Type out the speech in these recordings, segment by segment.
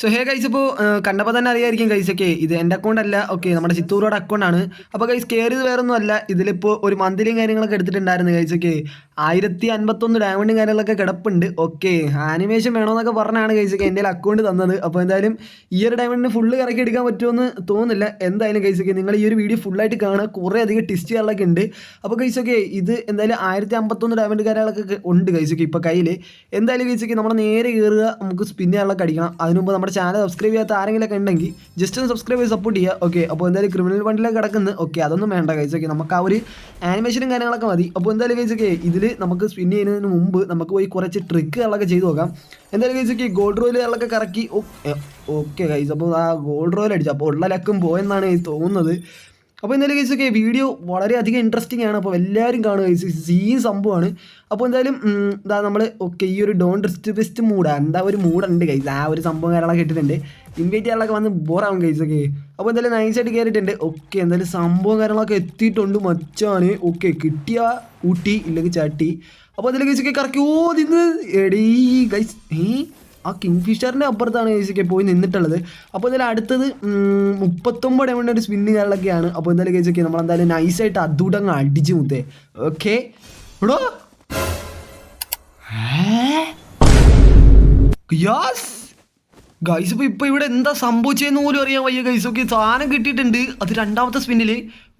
So hey guys ഇപ്പോൾ കണ്ടപ്പോൾ തന്നെ അറിയായിരിക്കും ഗൈസ് ഒക്കെ ഇത് എന്റെ അക്കൗണ്ട് അല്ല ഓക്കെ നമ്മുടെ ചിത്തൂരോടെ അക്കൗണ്ടാണ് അപ്പോൾ ഗൈസ് കയറിയത് വേറെ ഒന്നും അല്ല ഇതിലിപ്പോൾ ഒരു മന്തിലും കാര്യങ്ങളൊക്കെ എടുത്തിട്ടുണ്ടായിരുന്നു ഗൈസ് ഒക്കെ. ആയിരത്തി അൻപത്തൊന്ന് ഡയമണ്ടും കാര്യങ്ങളൊക്കെ കിടപ്പുണ്ട് ഓക്കെ ആനിമേഷൻ വേണമെന്നൊക്കെ പറഞ്ഞാണ് ഗൈസ് ഒക്കെ എന്റെ അക്കൗണ്ട് തന്നത്. അപ്പോൾ എന്തായാലും ഈ ഒരു ഡയമണ്ടിന് ഫുള്ള് കറക്കി എടുക്കാൻ പറ്റുമെന്ന് തോന്നുന്നില്ല. എന്തായാലും ഗൈസ് ഒക്കെ നിങ്ങൾ ഈ ഒരു വീഡിയോ ഫുള്ളായിട്ട് കാണുക. കുറേ അധികം ടിസ്റ്റ് ചെയ്യാനൊക്കെ ഉണ്ട്. അപ്പോൾ ഗൈസ് ഒക്കെ ഇത് എന്തായാലും ആയിരത്തി അമ്പത്തൊന്ന് ഡയമണ്ട് കാര്യങ്ങളൊക്കെ ഉണ്ട് ഗൈസ് ഒക്കെ ഇപ്പോൾ കയ്യിൽ എന്തായാലും ഗൈസ് ഒക്കെ നമ്മൾ നേരെ കയറുക നമുക്ക് സ്പിന്നുകളൊക്കെ അടിക്കണം അതിന് മുമ്പ് നമ്മുടെ ചാനൽ സബ്സ്ക്രൈബ് ചെയ്യാത്ത ആരെങ്കിലൊക്കെ ഉണ്ടെങ്കിൽ ജസ്റ്റ് ഒന്ന് സബ്സ്ക്രൈബ് ചെയ്ത് സപ്പോർട്ട് ചെയ്യുക ഓക്കെ അപ്പോൾ എന്തായാലും ക്രിമിനൽ ഫണ്ടിലേക്ക് കിടക്കുന്നത് ഓക്കെ അതൊന്നും വേണ്ട കഴിച്ച് ഓക്കെ നമുക്ക് ആ ഒരു ആനിമേഷനും കാര്യങ്ങളൊക്കെ മതി. അപ്പോൾ എന്തായാലും കഴിച്ചൊക്കെ ഇതിൽ നമുക്ക് സ്പിൻ ചെയ്യുന്നതിന് മുമ്പ് നമുക്ക് പോയി കുറച്ച് ട്രിക്കുകളൊക്കെ ചെയ്തു നോക്കാം. എന്തായാലും കഴിച്ചൊക്കെ ഗോൾഡ് റോയിലുകളൊക്കെ കറക്കി. ഓക്കെ കഴിച്ചപ്പോൾ അപ്പോൾ ആ ഗോൾഡ് റോയിൽ അടിച്ചു. അപ്പോൾ ഉള്ള ലക്കും പോയെന്നാണ് തോന്നുന്നത്. അപ്പോൾ എന്തായാലും ഗൈസ് ഒക്കെ വീഡിയോ വളരെയധികം ഇൻട്രസ്റ്റിംഗ് ആണ്. അപ്പോൾ എല്ലാവരും കാണുക സീൻ സംഭവമാണ്. അപ്പോൾ എന്തായാലും ഇതാ നമ്മൾ ഓക്കെ ഈ ഒരു ഡോൺ ബെസ്റ്റ് മൂഡ് എന്താ ഒരു മൂഡുണ്ട് ഗൈസ് ആ ഒരു സംഭവം കാര്യങ്ങളൊക്കെ ഇട്ടിട്ടുണ്ട്. ഇൻവൈറ്റ് ചെയ്യാനൊക്കെ വന്ന് ബോറാവും ഗൈസ് ഒക്കെ. അപ്പോൾ എന്തായാലും നൈസായിട്ട് കയറിയിട്ടുണ്ട് ഓക്കെ എന്തായാലും സംഭവം കാര്യങ്ങളൊക്കെ എത്തിയിട്ടുണ്ട് മച്ചാണ് ഓക്കെ കിട്ടിയ ഊട്ടി ഇല്ലെങ്കിൽ ചാട്ടി. അപ്പോൾ ഗൈസ് ഒക്കെ കറക്കി. ഓ നിന്ന് എടീ ഗൈസ് ഏ? ആ കിങ് ഫിഷറിന്റെ അപ്പുറത്താണ് ഗൈസൊക്കെ പോയി നിന്നിട്ടുള്ളത്. അപ്പോൾ എന്തായാലും അടുത്തത് മുപ്പത്തൊമ്പത് എമൗണ്ട് ഒരു സ്പിന്ന് കാര്യങ്ങളൊക്കെയാണ് അപ്പോൾ എന്തായാലും ഗൈസൊക്കെ നമ്മൾ എന്തായാലും നൈസായിട്ട് അതുടങ്ങ് അടിച്ച് മുത്തേ. ഓക്കെ എടോ. യാസ് ഗൈസ് ഇപ്പോൾ ഇപ്പോൾ ഇവിടെ എന്താ സംഭവിച്ചതെന്ന് പോലും അറിയാൻ വയ്യ ഗൈസ് ഓക്കെ സാധനം കിട്ടിയിട്ടുണ്ട്. അത് രണ്ടാമത്തെ സ്പിന്നിൽ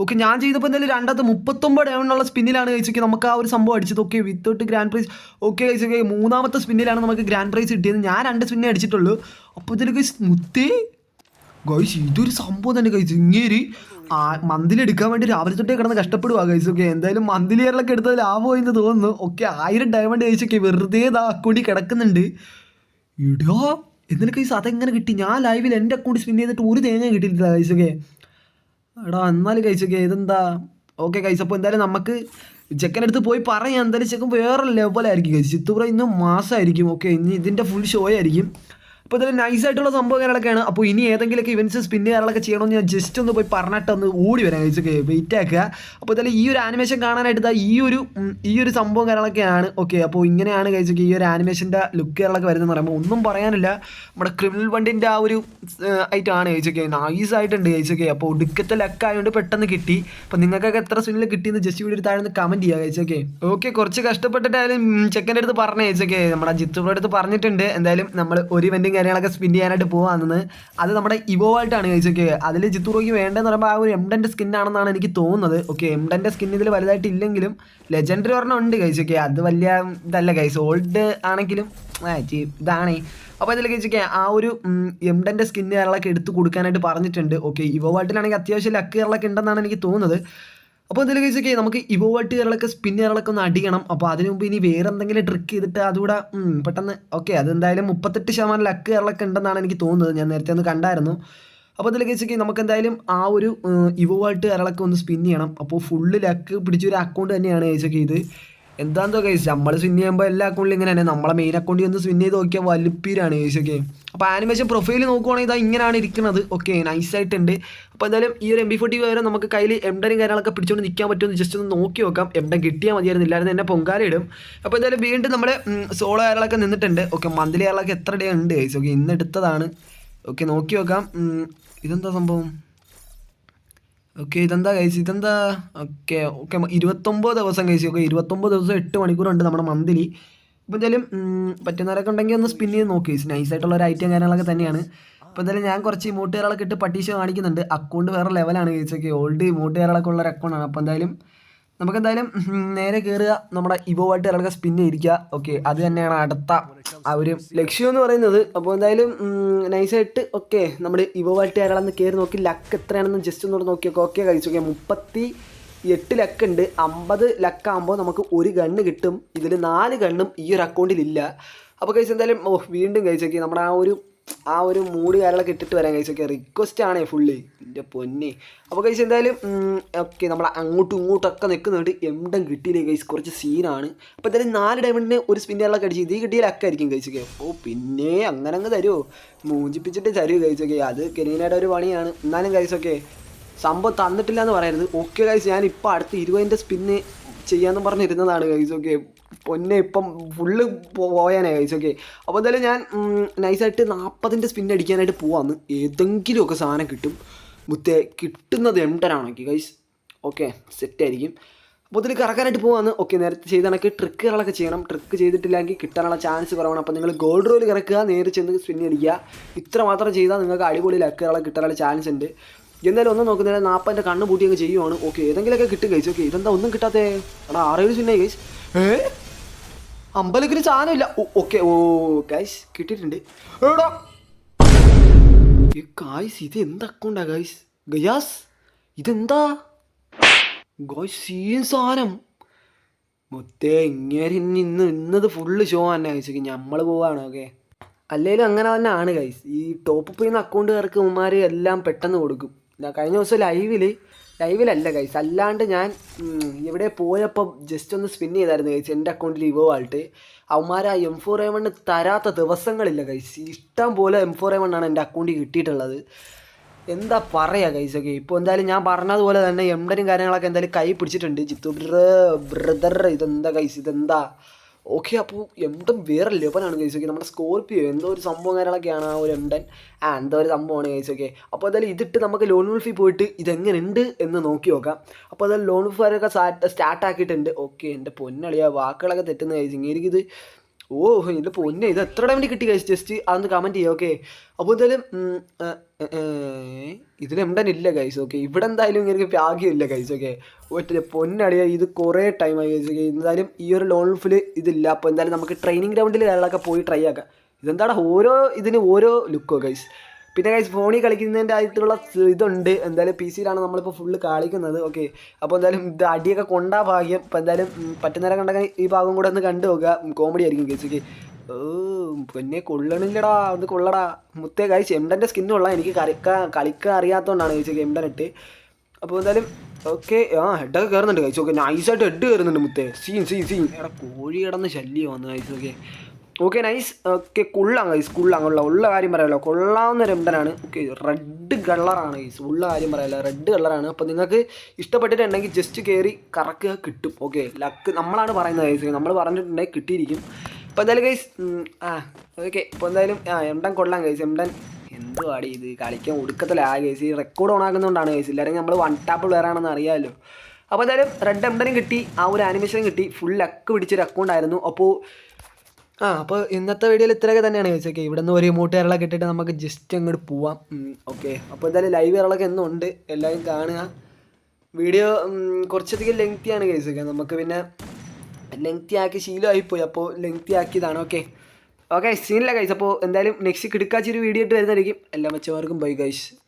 ഓക്കെ ഞാൻ ചെയ്തപ്പോൾ എന്തായാലും രണ്ടാമത്തെ മുപ്പത്തൊമ്പത് ഡയമുള്ള സ്പിന്നിലാണ് ഗൈസ് ഓക്കെ നമുക്ക് ആ ഒരു സംഭവം അടിച്ചത്. Okay without grand prize okay guys okay മൂന്നാമത്തെ സ്പിന്നിലാണ് നമുക്ക് ഗ്രാൻഡ് പ്രൈസ് കിട്ടിയത്. ഞാൻ രണ്ട് സ്പിന്നേ അടിച്ചിട്ടുള്ളൂ. അപ്പോൾ ഇതിൽ ഗൈസ് മുത്തേ. ഗൈസ് ഇതൊരു സംഭവം തന്നെ ഗൈസ് ഇങ്ങേരി ആ മന്തിൽ എടുക്കാൻ വേണ്ടി രാവിലെ തൊട്ടേ കിടന്ന് കഷ്ടപ്പെടുക ഗൈസ് ഓക്കെ എന്തായാലും മന്തിൽ ഇയറിലൊക്കെ എടുത്തത് ലാഭമായി എന്ന് തോന്നുന്നു. ഓക്കെ ആയിരം ഡയമണ്ട് ഗൈസ് ഓക്കെ വെറുതെ ഇതാ അക്കൗണ്ടിൽ കിടക്കുന്നുണ്ട്. ഇടാ ഈ സാധനം അതെങ്ങനെ കിട്ടി? ഞാൻ ലൈവിൽ എന്റെ അക്കൗണ്ട് സ്പിൻ ചെയ്തിട്ട് ഒരു തേങ്ങ കിട്ടിയിട്ടില്ല കൈസൊക്കെ എടാ എന്നാലും കൈസൊക്കെ ഇതെന്താ? ഓക്കെ കൈസ് അപ്പോൾ എന്തായാലും നമുക്ക് ചെക്കനടുത്ത് പോയി പറയാം. എന്തായാലും ചെക്കൻ വേറെ ലെവലായിരിക്കും കൈസ് ചിത്തൂറ ഇന്ന് മാസമായിരിക്കും ഓക്കെ ഇനി ഇതിന്റെ ഫുൾ ഷോ ആയിരിക്കും. അപ്പോൾ ഇതിൽ നൈസായിട്ടുള്ള സംഭവം കാര്യങ്ങളൊക്കെയാണ് അപ്പോൾ ഇനി ഏതെങ്കിലുമൊക്കെ ഇവന്റ്സ് സ്പിൻ കാര്യങ്ങളൊക്കെ ചെയ്യണമെന്ന് ഞാൻ ജസ്റ്റ് ഒന്ന് പോയി പറഞ്ഞിട്ടൊന്ന് ഓടി വരാം. കഴിച്ചൊക്കെ വെയിറ്റ് ആക്കുക. അപ്പോൾ ഇതിൽ ഈ ഒരു ആനിമേഷൻ കാണാനായിട്ട് ഈ ഒരു ഈ ഒരു സംഭവം കാര്യങ്ങളൊക്കെയാണ്. ഓക്കെ അപ്പോൾ ഇങ്ങനെയാണ് കഴിച്ചൊക്കെ ഈ ഒരു ആനിമേഷന്റെ ലുക്ക് കാര്യങ്ങളൊക്കെ വരുന്നതെന്ന് പറയുമ്പോൾ ഒന്നും പറയാനില്ല. നമ്മുടെ ക്രിമിനൽ വണ്ടിന്റെ ആ ഒരു ആണ് കഴിച്ചൊക്കെ നൈസ് ആയിട്ടുണ്ട് കഴിച്ചൊക്കെ അപ്പോൾ ഒടുക്കത്തെ ലക്കായതുകൊണ്ട് പെട്ടെന്ന് കിട്ടി. അപ്പോൾ നിങ്ങൾക്കൊക്കെ എത്ര സ്പിന്നിൽ കിട്ടിയെന്ന് ജസ്റ്റ് വീഡിയോ താഴെ കമന്റ് ചെയ്യുക കഴിച്ചൊക്കെ ഓക്കെ കുറച്ച് കഷ്ടപ്പെട്ടിട്ടായാലും ചെക്കന്റെ അടുത്ത് പറഞ്ഞു കഴിച്ചൊക്കെ നമ്മുടെ ജിത്തുവിന്റെ അടുത്ത് പറഞ്ഞിട്ടുണ്ട്. എന്തായാലും നമ്മൾ ഒരു ഇവന്റും കാര്യങ്ങളൊക്കെ സ്പിൻ ചെയ്യാനായിട്ട് പോകാമെന്ന് അത് നമ്മുടെ ഇവോവായിട്ടാണ് കഴിച്ചൊക്കെ അതിൽ ജിത്തുറോയ്ക്ക് വേണ്ടതെന്ന് പറയുമ്പോൾ ആ ഒരു എംഡന്റെ സ്കിന്നാണെന്നാണ് എനിക്ക് തോന്നുന്നത് ഓക്കെ എംഡന്റെ സ്കിൻ ഇതിൽ വലുതായിട്ട് ഇല്ലെങ്കിലും ലെജൻഡറി ഒരെണ്ണം ഉണ്ട് കഴിച്ചൊക്കെ അത് വലിയ ഇതല്ല കൈസ് ഓൾഡ് ആണെങ്കിലും ഇതാണ്. അപ്പോൾ അതിൽ കഴിച്ചൊക്കെ ആ ഒരു എംഡന്റെ സ്കിന്ന് കാര്യങ്ങളൊക്കെ എടുത്ത് കൊടുക്കാനായിട്ട് പറഞ്ഞിട്ടുണ്ട് ഓക്കെ ഇവോവായിട്ടിലാണെങ്കിൽ അത്യാവശ്യം ലക്ക് കാര്യങ്ങളൊക്കെ ഉണ്ടെന്നാണ് എനിക്ക് തോന്നുന്നത്. അപ്പോൾ എന്തെങ്കിലും കഴിച്ചൊക്കെ നമുക്ക് ഇവോ സ്പിൻ കയറലൊക്കെ ഒന്ന് അടിക്കണം. അപ്പോൾ അതിന് മുമ്പ് ഇനി വേറെ എന്തെങ്കിലും ട്രിക്ക് ചെയ്തിട്ട് അതുകൂടെ പെട്ടെന്ന് ഓക്കെ അതെന്തായാലും മുപ്പത്തെട്ട് ശതമാനം ലക്ക് കയറലൊക്കെ ഉണ്ടെന്നാണ് എനിക്ക് തോന്നുന്നത്. ഞാൻ നേരത്തെ ഒന്ന് കണ്ടായിരുന്നു. അപ്പോൾ അതിൽ കഴിച്ചൊക്കെ നമുക്ക് എന്തായാലും ആ ഒരു ഇവോ കയറലൊക്കെ ഒന്ന് സ്പിൻ ചെയ്യണം. അപ്പോൾ ഫുള്ള് ലക്ക് പിടിച്ചൊരു അക്കൗണ്ട് തന്നെയാണ് കഴിച്ചൊക്കെ ഇത്. എന്താണെന്നോ കഴിച്ച് നമ്മൾ സ്വിൻ ചെയ്യുമ്പോൾ എല്ലാ അക്കൗണ്ടിലും ഇങ്ങനെ തന്നെ. നമ്മളെ മെയിൻ അക്കൗണ്ടിൽ ഒന്ന് സ്വിൻ ചെയ്ത് നോക്കിയാൽ വലുപ്പീരാണ് കഴിച്ചൊക്കെ അപ്പോൾ ആനിമേഷൻ പ്രൊഫൈൽ നോക്കുവാണെങ്കിൽ ഇതാ ഇങ്ങനെയാണ് ഇരിക്കുന്നത് ഓക്കെ നൈസായിട്ടുണ്ട് അപ്പോൾ എന്തായാലും ഈ ഒരു എം ബി ഫോർട്ടി വരെ നമുക്ക് കയ്യിൽ എംഡനും കാര്യങ്ങളൊക്കെ പിടിച്ചുകൊണ്ട് നിൽക്കാൻ പറ്റുമെന്ന് ജസ്റ്റ് ഒന്ന് നോക്കി നോക്കാം. എംഡൻ കിട്ടിയാൽ മതിയായിരുന്നു. ഇല്ലായിരുന്നു എന്നെ പൊങ്കാല ഇടും. അപ്പോൾ എന്തായാലും വീണ്ടും നമ്മുടെ സോളോ കാര്യങ്ങളൊക്കെ നിന്നിട്ടുണ്ട്. ഓക്കെ മന്ത്ലി കാര്യങ്ങളൊക്കെ എത്ര ഡേ ഉണ്ട് ഓക്കെ ഇന്ന് എടുത്തതാണ്. ഓക്കെ നോക്കി നോക്കാം. ഇതെന്താ സംഭവം? ഓക്കെ ഇതെന്താ കഴിച്ച് ഇതെന്താ? ഓക്കെ ഓക്കെ ഇരുപത്തൊമ്പത് ദിവസം കഴിച്ചു ഓക്കെ ഇരുപത്തൊമ്പത് ദിവസം എട്ട് മണിക്കൂറുണ്ട് നമ്മുടെ മന്ത്ലി ഇപ്പോൾ എന്തായാലും പറ്റുന്നവരൊക്കെ ഉണ്ടെങ്കിൽ ഒന്ന് സ്പിൻ ചെയ്ത് നോക്കി. നൈസായിട്ടുള്ള ഒരു ഐറ്റം കാര്യങ്ങളൊക്കെ തന്നെയാണ്. അപ്പോൾ എന്തായാലും ഞാൻ കുറച്ച് ഇമോട്ടുകാരളൊക്കെ ഇട്ട് പട്ടീഷ കാണിക്കുന്നുണ്ട്. അക്കൗണ്ട് വേറെ ലെവലാണ് കഴിച്ചൊക്കെ ഓൾഡ് ഇമോട്ടുകാരളൊക്കെ ഉള്ള ഒരു അക്കൗണ്ടാണ് അപ്പോൾ എന്തായാലും നമുക്ക് എന്തായാലും നേരെ കയറുക നമ്മുടെ ഇവോവായിട്ട് ഇറങ്ങുക സ്പിൻ ചെയ്തിരിക്കുക. ഓക്കെ അത് തന്നെയാണ് അടുത്ത ആ ഒരു ലക്ഷ്യം എന്ന് പറയുന്നത്. അപ്പോൾ എന്തായാലും നൈസായിട്ട് ഓക്കെ നമ്മുടെ ഇവോവായിട്ട് ഇറളന്ന് കയറി നോക്കി. ലക്ക് എത്രയാണെന്ന് ജസ്റ്റ് ഒന്നുകൂടെ നോക്കിയൊക്കെ. ഓക്കെ കഴിച്ചു ഓക്കെ മുപ്പത്തി എട്ട് ലക്ക് ഉണ്ട്. അമ്പത് ലക്കാകുമ്പോൾ നമുക്ക് ഒരു ഗണ്ണ് കിട്ടും. ഇതിൽ നാല് ഗണ്ണും ഈ ഒരു അക്കൗണ്ടിലില്ല അപ്പോൾ കഴിച്ച് എന്തായാലും ഓ വീണ്ടും കഴിച്ചോക്കെ നമ്മുടെ ആ ഒരു ആ ഒരു മൂഡ് ഇട്ടിട്ട് വരാൻ കഴിച്ചൊക്കെ റിക്വസ്റ്റ് ആണേ ഫുള്ളി എന്റെ പൊന്നെ. അപ്പോൾ കഴിച്ച് എന്തായാലും ഓക്കെ നമ്മൾ അങ്ങോട്ടും ഇങ്ങോട്ടൊക്കെ നിൽക്കുന്നുണ്ട്. എംഡം കിട്ടിയില്ലേ കഴിച്ച് കുറച്ച് സീനാണ് അപ്പോൾ എന്തായാലും നാല് ഡയമണ്ടിന് ഒരു സ്പിന്നറിലൊക്കെ അടിച്ച് ഇത് കിട്ടിയ ലക്കായിരിക്കും കഴിച്ചൊക്കെ ഓ പിന്നെ അങ്ങനെ അങ്ങ് തരുമോ മൂഞ്ചിപ്പിച്ചിട്ട് തരുമോ കഴിച്ചൊക്കെ അത് കെനീനയുടെ ഒരു പണിയാണ്. എന്നാലും കഴിച്ചൊക്കെ സംഭവം തന്നിട്ടില്ല എന്ന് പറയരുത്. ഓക്കെ കഴിച്ച് ഞാൻ ഇപ്പോൾ അടുത്ത ഇരുപതിന്റെ സ്പിന്ന് ചെയ്യാമെന്ന് പറഞ്ഞിരുന്നതാണ് കഴിച്ചൊക്കെ പൊന്നെ ഇപ്പം ഫുള്ള് പോയാനേ ഗൈസ് ഓക്കെ അപ്പോൾ എന്തായാലും ഞാൻ നൈസായിട്ട് നാൽപ്പതിന്റെ സ്പിൻ അടിക്കാനായിട്ട് പോവാന്ന്. ഏതെങ്കിലുമൊക്കെ സാധനം കിട്ടും. മുത്തേ കിട്ടുന്നത് എംടനാണ് ഗൈസ് ഓക്കെ സെറ്റായിരിക്കും അപ്പോൾ ഇതിൽ കറക്കാനായിട്ട് പോകാമെന്ന് ഓക്കെ നേരത്തെ ചെയ്ത കണക്ക് ട്രിക്കുകളൊക്കെ ചെയ്യണം. ട്രിക്ക് ചെയ്തിട്ടില്ലെങ്കിൽ കിട്ടാനുള്ള ചാൻസ് കുറവാണ്. അപ്പോൾ നിങ്ങൾ ഗോൾഡ് റോയിൽ കിടക്കുക നേരെ ചെന്ന് സ്പിൻ അടിക്കുക. ഇത്ര മാത്രം ചെയ്താൽ നിങ്ങൾക്ക് അടിപൊളി ലക്കുകളൊക്കെ കിട്ടാനുള്ള ചാൻസ് ഉണ്ട്. എന്തായാലും ഒന്നും നോക്കുന്നില്ല നാൽപ്പതിന്റെ കണ്ണ് പൂട്ടിയൊക്കെ ചെയ്യുവാണ്. ഓക്കെ ഏതെങ്കിലുമൊക്കെ കിട്ടും കഴിച്ചു ഓക്കെ ഇതെന്താ ഒന്നും കിട്ടാത്തേ? എടാ ആറേഴ് സ്പിന്നായി കഴിച്ച് ഏ? അമ്പലക്കിന് സാധനമില്ല. ഓക്കെ ഓ ഗൈസ് കിട്ടിയിട്ടുണ്ട്. എടാ ഗായ്സ് ഇത് എന്ത് അക്കൗണ്ടാ ഗൈസ് ഗയാസ് ഇതെന്താ? ഗോയ്സ് സീൻ സാധനം. മൊത്തേ ഇങ്ങനെ ഇന്ന് ഇന്ന് ഇന്നത് ഫുള്ള് ഷോ തന്നെ ഗൈസ് നമ്മൾ പോവാണ് ഓക്കെ അല്ലെങ്കിലും അങ്ങനെ തന്നെ ആണ് ഗൈസ് ഈ ടോപ്പ് ചെയ്യുന്ന അക്കൗണ്ടുകാർക്ക് ഉമ്മാർ എല്ലാം പെട്ടെന്ന് കൊടുക്കും. കഴിഞ്ഞ ദിവസം ലൈവിൽ ലൈവിലല്ല ഗൈസ് അല്ലാണ്ട് ഞാൻ ഇവിടെ പോയപ്പോൾ ജസ്റ്റ് ഒന്ന് സ്പിൻ ചെയ്തായിരുന്നു ഗൈസ് എന്റെ അക്കൗണ്ടിൽ ഇവോ ആയിട്ട് അവന്മാർ ആ എം ഫോർ എ വണ്ണ് തരാത്ത ദിവസങ്ങളില്ല ഗൈസ് ഇഷ്ടം പോലെ എം ഫോർ എ വണ്ണാണ് എന്റെ അക്കൗണ്ടിൽ കിട്ടിയിട്ടുള്ളത്. എന്താ പറയുക ഗൈസ് ഒക്കെ? ഇപ്പോൾ എന്തായാലും ഞാൻ പറഞ്ഞതുപോലെ തന്നെ എംഡനും കാര്യങ്ങളൊക്കെ എന്തായാലും കൈ പിടിച്ചിട്ടുണ്ട്. ജിത്തു ബ്രദർ ഇതെന്താ ഗൈസ് ഇതെന്താ? ഓക്കെ അപ്പോൾ എംഡൻ വേറെ ലെവലാണ് കേസ് ഓക്കെ നമ്മുടെ സ്കോർപ്പിയോ എന്തോ ഒരു സംഭവം കാര്യങ്ങളൊക്കെയാണ് ആ ഒരു എംഡൻ. ആ എന്തോ ഒരു സംഭവമാണ് കേസ് ഓക്കെ അപ്പോൾ അതായത് ഇതിട്ട് നമുക്ക് ലോൺ വുൾഫിൽ പോയിട്ട് ഇതെങ്ങനെയുണ്ട് എന്ന് നോക്കി നോക്കാം. അപ്പോൾ അതായത് ലോൺ വുൾഫുകാരൊക്കെ സ്റ്റാർട്ട് ആക്കിയിട്ടുണ്ട്. ഓക്കെ എന്റെ പൊന്നളിയാ വാക്കുകളൊക്കെ തെറ്റുന്ന ഗൈസ് എനിക്കിത് ഓ എന്റെ പൊന്നെ ഇത് എത്ര ടൈമിൽ കിട്ടി കഴിച്ചു ജസ്റ്റ് അതൊന്ന് കമന്റ് ചെയ്യാം ഓക്കെ. അപ്പോൾ എന്തായാലും ഇതിൽ എംഡൻ ഇല്ല ഗൈസ് ഓക്കെ ഇവിടെ എന്തായാലും ഇങ്ങനെ ഭാഗ്യമില്ല ഗൈസ് ഓക്കെ ഒറ്റ പൊന്നടിയ ഇത് കുറേ ടൈമായി ഗൈസ് ഓക്കെ എന്തായാലും ഈ ഒരു ലോൺ ഫുൾ ഇതില്ല. അപ്പോൾ എന്തായാലും നമുക്ക് ട്രെയിനിങ് ഗ്രൗണ്ടിൽ കാര്യങ്ങളൊക്കെ പോയി ട്രൈ ആക്കാം. ഇതെന്താണ് ഓരോ ഇതിന് ഓരോ ലുക്കോ ഗൈസ് പിന്നെ ഗൈസ് ഫോണിൽ കളിക്കുന്നതിന്റെ ആയിട്ടുള്ള ഇതുണ്ട്. എന്തായാലും പി സിയിലാണ് നമ്മളിപ്പോൾ ഫുള്ള് കളിക്കുന്നത് ഓക്കെ അപ്പോൾ എന്തായാലും ഇത് അടിയൊക്കെ കൊണ്ടാ ഭാഗ്യം. അപ്പോൾ എന്തായാലും പറ്റുന്നേരം കണ്ടെങ്കിൽ ഈ ഭാഗം കൂടെ ഒന്ന് കണ്ടു നോക്കുക കോമഡി ആയിരിക്കും ഗൈസ് ഓക്കെ ഓ പിന്നെ കൊള്ളണില്ലടാ ഒന്ന് കൊള്ളടാ. മുത്തേ ഗൈസ് എംഡന്റെ കൊള്ളാം. എനിക്ക് കളിക്കാൻ കളിക്കാൻ അറിയാത്തതുകൊണ്ടാണ് ചോദിച്ചത് എംഡൻ ഇട്ട്. അപ്പോൾ എന്തായാലും ഓക്കെ ആ ഹെഡൊക്കെ കയറുന്നുണ്ട് കഴിച്ചു ഓക്കെ നൈസായിട്ട് ഹെഡ് കയറുന്നുണ്ട് മുത്തേ. സീൻ സീൻ സീൻ എടാ കോഴി കിടന്ന് ശല്യം വന്നു കഴിച്ചു ഓക്കെ ഓക്കെ നൈസ് ഓക്കെ കൊള്ളാം ഗൈസ് കൊള്ളാം കൊള്ളാം. ഉള്ള കാര്യം പറയാമല്ലോ കൊള്ളാവുന്ന ഒരു എംഡനാണ് ഓക്കെ റെഡ് കളറാണ് ഗൈസ് ഉള്ള കാര്യം പറയാമല്ലോ റെഡ് കളറാണ് അപ്പോൾ നിങ്ങൾക്ക് ഇഷ്ടപ്പെട്ടിട്ടുണ്ടെങ്കിൽ ജസ്റ്റ് കയറി കറക്കുക കിട്ടും ഓക്കെ ലക്ക് നമ്മളാണ് പറയുന്നത് ഗൈസ് നമ്മൾ പറഞ്ഞിട്ടുണ്ടെങ്കിൽ കിട്ടിയിരിക്കും. അപ്പോൾ എന്തായാലും ഗൈസ് ആ ഓക്കെ ഇപ്പോൾ എന്തായാലും ആ എംഡൻ കൊള്ളാം ഗൈസ് എംഡൻ എന്തുവാടി ഇത്? കളിക്കാൻ ഒടുക്കത്തില്ല ആ ഗൈസ് ഈ റെക്കോർഡ് ഓൺ ആക്കുന്നതുകൊണ്ടാണ് ഗൈസ് ഇല്ലെങ്കിൽ നമ്മൾ വൺ ടാപ്പ് ആണെന്ന് അറിയാമല്ലോ അപ്പോൾ എന്തായാലും റെഡ് എംഡനും കിട്ടി ആ ഒരു ആനിമേഷൻ കിട്ടി ഫുൾ ലക്ക് പിടിച്ചൊരു അക്കൗണ്ട് ആയിരുന്നു. അപ്പോൾ ആ അപ്പോൾ ഇന്നത്തെ വീഡിയോയിൽ ഇത്രയൊക്കെ തന്നെയാണ് ചോദിച്ചത് ഓക്കെ ഇവിടെ നിന്ന് ഒരു മൂട്ടുകാരളൊക്കെ ഇട്ടിട്ട് നമുക്ക് ജസ്റ്റ് അങ്ങോട്ട് പോവാം. ഓക്കെ അപ്പോൾ എന്തായാലും ലൈവ് കാരളൊക്കെ എന്നും ഉണ്ട് എല്ലാവരും കാണുക. വീഡിയോ കുറച്ചധികം ലെങ്തിയാണ് ഓക്കെ നമുക്ക് പിന്നെ ലെങ്തി ആക്കി ശീലമായിപ്പോയി അപ്പോൾ ലെങ്തി ആക്കിയതാണ് ഓക്കെ ഓക്കെ സീനില്ല കൈസ് അപ്പോൾ എന്തായാലും നെക്സ്റ്റ് കിടക്കാച്ചൊരു വീഡിയോ ഇട്ട് വരുന്നതായിരിക്കും. എല്ലാ മച്ചമാർക്കും ബൈ ഗൈസ്